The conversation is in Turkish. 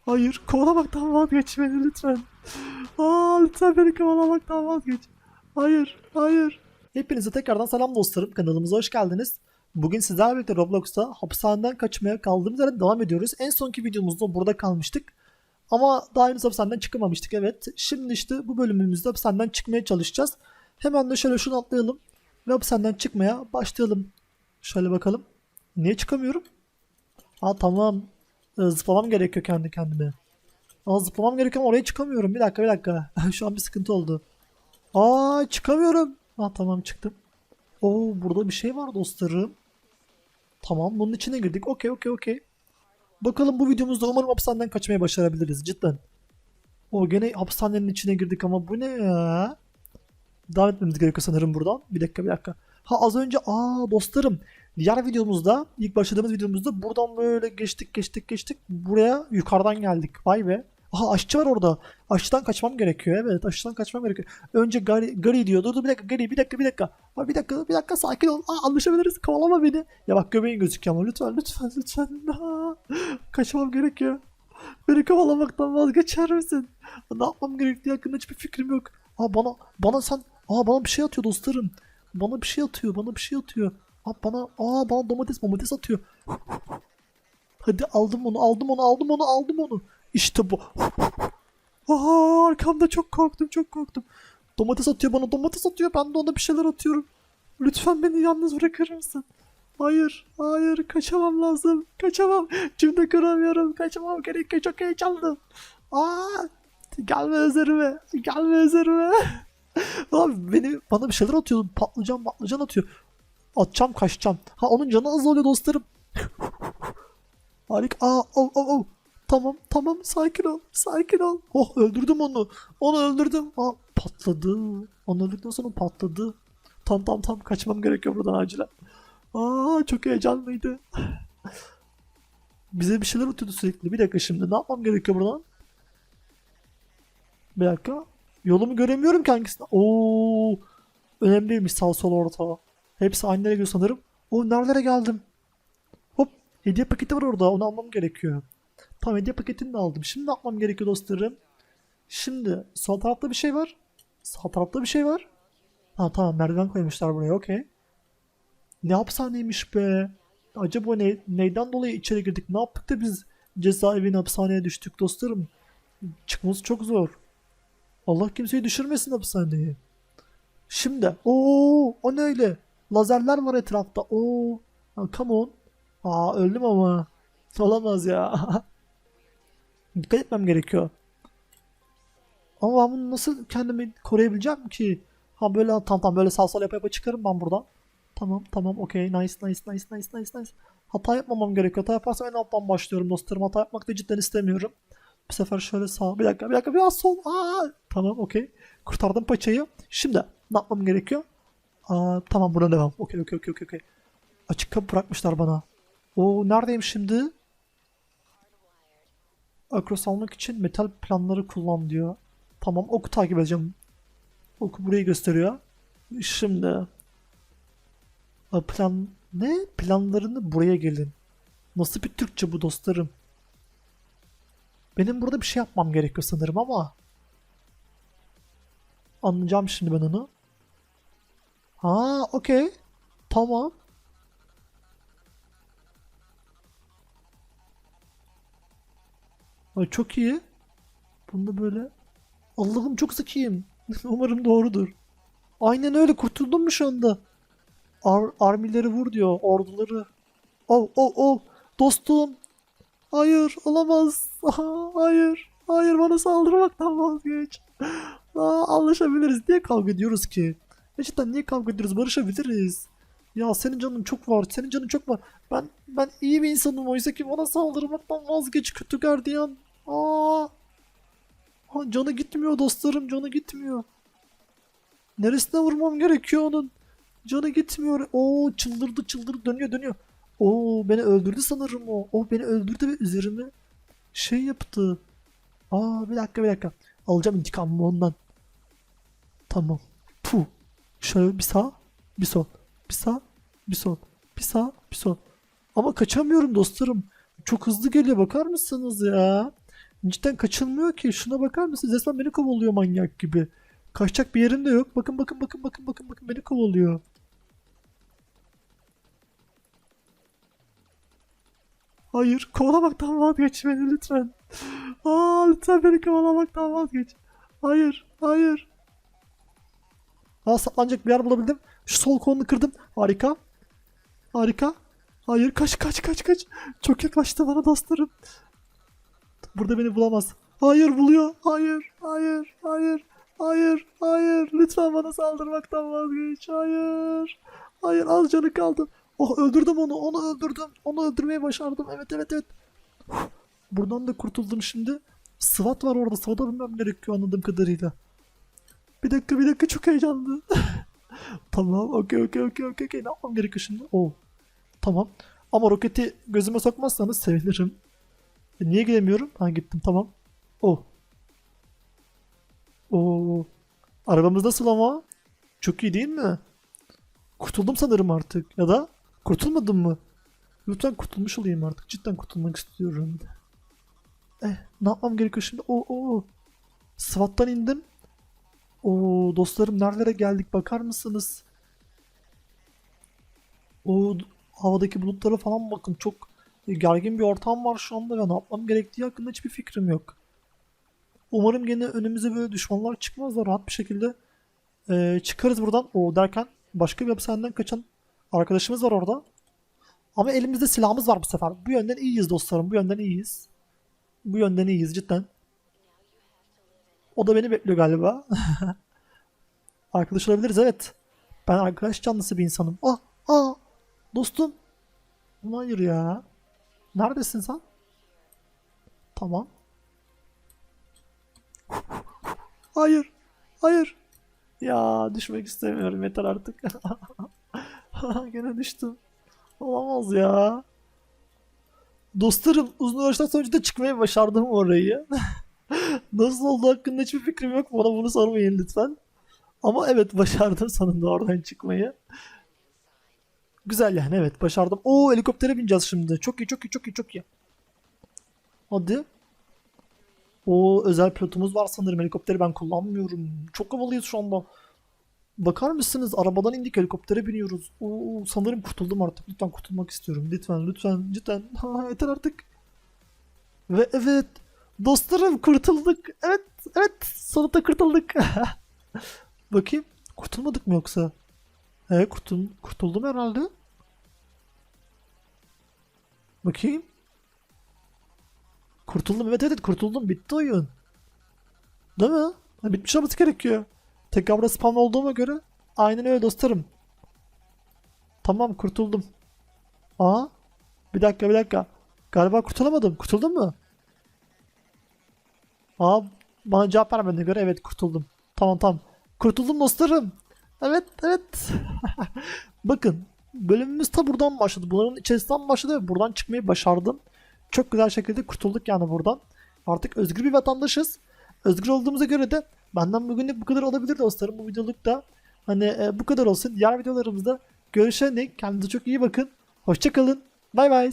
Hayır kovalamaktan vazgeç lütfen. Aa, lütfen beni kovalamaktan vazgeç. Hayır hayır. Hepinize tekrardan selam dostlarım. Kanalımıza hoş geldiniz. Bugün sizlerle birlikte Roblox'ta hapishaneden kaçmaya kaldığımız yerden devam ediyoruz. En sonki videomuzda burada kalmıştık. Ama daha henüz hapishaneden çıkamamıştık evet. Şimdi işte bu bölümümüzde hapishaneden çıkmaya çalışacağız. Hemen de şöyle şunu atlayalım. Ve hapishaneden çıkmaya başlayalım. Şöyle bakalım. Niye çıkamıyorum? Ha tamam. Ee, Zıplamam gerekiyor kendi kendime. Aa zıplamam gerekiyor ama oraya çıkamıyorum. Bir dakika bir dakika. Şu an bir sıkıntı oldu. Aa çıkamıyorum. Ha tamam çıktım. Oo burada bir şey var dostlarım. Tamam bunun içine girdik. Okey okey okey. Bakalım bu videomuzda umarım hapishaneden kaçmayı başarabiliriz cidden. O gene hapishanenin içine girdik ama bu ne ya? Devam etmemiz gerekiyor sanırım buradan. Bir dakika bir dakika. Ha az önce aa dostlarım diğer videomuzda ilk başladığımız videomuzda buradan böyle geçtik geçtik geçtik buraya yukarıdan geldik. Vay be. Aha aşçı var orada. Aşçıdan kaçmam gerekiyor. Evet aşçıdan kaçmam gerekiyor. Önce Gary, Gary diyor. Dur dur bir dakika Gary bir dakika bir dakika. Ha, bir dakika bir dakika sakin ol. Aa, anlaşabiliriz. Kovalama beni. Ya bak göbeğin gözüküyor ama lütfen lütfen lütfen. Aa, kaçmam gerekiyor. Beni kovalamaktan vazgeçer misin? Ne yapmam gerektiği hakkında hiçbir fikrim yok. Aa bana bana sen aa bana bir şey atıyor dostlarım. Bana bir şey atıyor. Bana bir şey atıyor. Aa bana aa bana domates domates atıyor. Hadi aldım onu aldım onu aldım onu aldım onu. İşte bu. Aa arkamda çok korktum çok korktum. Domates atıyor bana domates atıyor ben de ona bir şeyler atıyorum. Lütfen beni yalnız bırakır mısın? Hayır, hayır kaçamam lazım. Kaçamam. Cümle kuramıyorum. Kaçamam gerekiyor. Çok heyecanlıyım. Aa, gelme üzerime. Gelme üzerime. Abi beni bana bir şeyler atıyor. Patlıcan patlıcan atıyor. Atacağım kaçacağım. Ha onun canı az oluyor dostlarım. Harika. Aa, oh, oh, oh. Tamam, tamam. Sakin ol. Sakin ol. Oh, öldürdüm onu. Onu öldürdüm. Aa, patladı. Onu öldürdükten sonra patladı. Tam tam tam kaçmam gerekiyor buradan acilen. Aa, çok heyecanlıydı. Bize bir şeyler atıyordu sürekli. Bir dakika şimdi. Ne yapmam gerekiyor buradan? Bir dakika. Yolumu göremiyorum ki hangisine. Oo, önemliymiş sağ sol orta. Hepsi aynı yere sanırım. O nerelere geldim? Hop hediye paketi var orada onu almam gerekiyor. Tamam hediye paketini de aldım. Şimdi ne yapmam gerekiyor dostlarım? Şimdi sol tarafta bir şey var. Sağ tarafta bir şey var. Ha tamam merdiven koymuşlar buraya okey. Ne hapishaneymiş be. Acaba ne, neyden dolayı içeri girdik? Ne yaptık da biz cezaevine hapishaneye düştük dostlarım? Çıkması çok zor. Allah kimseyi düşürmesin hapishaneye. Şimdi o o ne öyle? Lazerler var etrafta. Oo. Ha, come on. Aa öldüm ama. Olamaz ya. Dikkat etmem gerekiyor. Ama ben bunu nasıl kendimi koruyabileceğim ki? Ha böyle tam tam böyle sağ sol yapa yapa çıkarım ben buradan. Tamam tamam okey nice nice nice nice nice nice. Hata yapmamam gerekiyor. Hata yaparsam en alttan başlıyorum dostlarım. Hata yapmak da cidden istemiyorum. Bir sefer şöyle sağ. Bir dakika bir dakika biraz sol. Aa, tamam okey. Kurtardım paçayı. Şimdi ne yapmam gerekiyor? Aa, tamam buna devam. Okey okey okey okey. Açık kapı bırakmışlar bana. O neredeyim şimdi? Akros almak için metal planları kullan diyor. Tamam oku takip edeceğim. Oku burayı gösteriyor. Şimdi plan ne? Planlarını buraya gelin. Nasıl bir Türkçe bu dostlarım? Benim burada bir şey yapmam gerekiyor sanırım ama anlayacağım şimdi ben onu. Ha, okey. Tamam. Ay çok iyi. Bunda böyle Allah'ım çok zekiyim. Umarım doğrudur. Aynen öyle kurtuldum mu şu anda? Ar armileri vur diyor orduları. Oh oh oh dostum. Hayır olamaz. Aha, hayır. Hayır bana saldırmaktan vazgeç. Aa, anlaşabiliriz. Niye kavga ediyoruz ki? Gerçekten niye kavga ediyoruz? Barışabiliriz. Ya senin canın çok var. Senin canın çok var. Ben ben iyi bir insanım oysa ki bana saldırmaktan vazgeç kötü gardiyan. Aa. Ha, canı gitmiyor dostlarım canı gitmiyor. Neresine vurmam gerekiyor onun? Canı gitmiyor. Oo çıldırdı çıldırdı dönüyor dönüyor. Oo beni öldürdü sanırım o. O beni öldürdü ve üzerime şey yaptı. Aa bir dakika bir dakika. Alacağım intikamımı ondan. Tamam. Puh. Şöyle bir sağ, bir sol. Bir sağ, bir sol. Bir sağ, bir sol. Ama kaçamıyorum dostlarım. Çok hızlı geliyor bakar mısınız ya? Cidden kaçılmıyor ki. Şuna bakar mısınız? Resmen beni kovalıyor manyak gibi. Kaçacak bir yerim de yok. Bakın bakın bakın bakın bakın bakın beni kovalıyor. Hayır, kovalamaktan vazgeç beni lütfen. Aa, lütfen beni kovalamaktan vazgeç. Hayır, hayır. Aa, saklanacak bir yer bulabildim. Şu sol kolunu kırdım. Harika. Harika. Hayır, kaç kaç kaç kaç. Çok yaklaştı bana dostlarım. Burada beni bulamaz. Hayır buluyor. Hayır, hayır, hayır, hayır, hayır. Lütfen bana saldırmaktan vazgeç. Hayır. Hayır, az canı kaldı. Oh öldürdüm onu, onu öldürdüm. Onu öldürmeyi başardım. Evet, evet, evet. Buradan da kurtuldum şimdi. SWAT var orada. SWAT'a bilmem gerekiyor anladığım kadarıyla. Bir dakika, bir dakika. Çok heyecanlı. tamam, okey, okey, okey, okey. okey. Ne yapmam gerekiyor şimdi? Oh. Tamam. Ama roketi gözüme sokmazsanız sevinirim. E, niye gidemiyorum? Ha gittim tamam. Oh. Oo. Arabamız nasıl ama? Çok iyi değil mi? Kurtuldum sanırım artık. Ya da kurtulmadım mı? Lütfen kurtulmuş olayım artık. Cidden kurtulmak istiyorum. Eh, ne yapmam gerekiyor şimdi? Oo, oo. SWAT'tan indim. Oo, dostlarım nerelere geldik bakar mısınız? O havadaki bulutlara falan bakın. Çok gergin bir ortam var şu anda ve ne yapmam gerektiği hakkında hiçbir fikrim yok. Umarım gene önümüze böyle düşmanlar çıkmazlar. Rahat bir şekilde eee, çıkarız buradan. O derken başka bir hapishaneden kaçan arkadaşımız var orada. Ama elimizde silahımız var bu sefer. Bu yönden iyiyiz dostlarım. Bu yönden iyiyiz. Bu yönden iyiyiz cidden. O da beni bekliyor galiba. Arkadaş olabiliriz evet. Ben arkadaş canlısı bir insanım. Ah, ah, dostum. Hayır ya. Neredesin sen? Tamam. Hayır. Hayır. Ya düşmek istemiyorum yeter artık. Gene düştüm. Olamaz ya. Dostlarım uzun uğraştan sonucu da çıkmaya başardım orayı. Nasıl oldu hakkında hiçbir fikrim yok. Bana bunu sormayın lütfen. Ama evet başardım sonunda oradan çıkmayı. Güzel yani evet başardım. Oo helikoptere bineceğiz şimdi. Çok iyi çok iyi çok iyi çok iyi. Hadi. O özel pilotumuz var sanırım. Helikopteri ben kullanmıyorum. Çok havalıyız şu anda. Bakar mısınız? Arabadan indik helikoptere biniyoruz. Oo, sanırım kurtuldum artık. Lütfen kurtulmak istiyorum. Lütfen lütfen cidden. Ha, yeter artık. Ve evet dostlarım kurtulduk. Evet evet sonunda kurtulduk. Bakayım kurtulmadık mı yoksa? He kurtul kurtuldum herhalde. Bakayım. Kurtuldum evet evet kurtuldum bitti oyun. Değil mi? Bitmiş olması gerekiyor. Tekrar burada spam olduğuma göre aynen öyle dostlarım. Tamam kurtuldum. Aa bir dakika bir dakika. Galiba kurtulamadım. Kurtuldun mu? Aa bana cevap vermediğine göre evet kurtuldum. Tamam tamam. Kurtuldum dostlarım. Evet evet. Bakın bölümümüz ta buradan başladı. Bunların içerisinden başladı ve buradan çıkmayı başardım. Çok güzel şekilde kurtulduk yani buradan. Artık özgür bir vatandaşız. Özgür olduğumuza göre de benden bugünlük bu kadar olabilir dostlarım. Bu videoluk da hani e, bu kadar olsun. Diğer videolarımızda görüşene dek kendinize çok iyi bakın. Hoşçakalın. Bay bay.